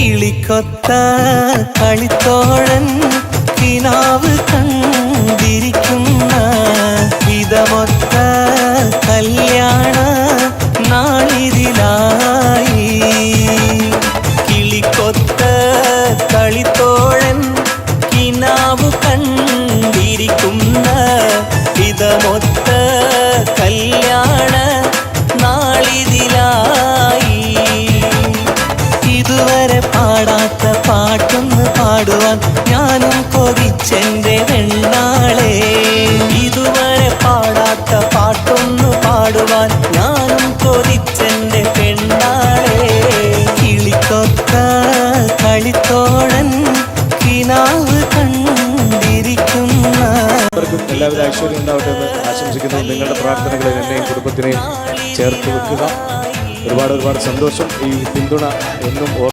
കിളിക്കൊത്ത കളിത്തോഴൻ കിനാവ് കണ്ടിരിക്കുന്ന വിധമൊത്ത കല്യാണ നാളിതിലായി. കിളിക്കൊത്ത കളിത്തോഴൻ കിനാവ് കണ്ടിരിക്കുന്ന പാടാത്ത പാട്ടൊന്ന് പാടുവാൻ ഞാനും കൊതിച്ചെന്റെ വെണ്ണാളെ. ഇതുവരെ പാടാത്ത പാട്ടൊന്ന് പാടുവാൻ ഞാനും കൊതിച്ചെന്റെ പെണ്ണാളെ. കിളിക്കൊത്ത കളിത്തോഴൻ കിനാവ് കണ്ടിരിക്കുന്ന എല്ലാവരും ഐശ്വര്യം ഉണ്ടാവട്ടെ എന്ന് ആശംസിക്കുന്നു. നിങ്ങളുടെ പ്രാർത്ഥനകളിൽ എന്നെയും കുടുംബത്തിനെയും ചേർത്ത് വെക്കുക. ഒരുപാട് ഒരുപാട് സന്തോഷം. ഈ പിന്തുണ എന്നും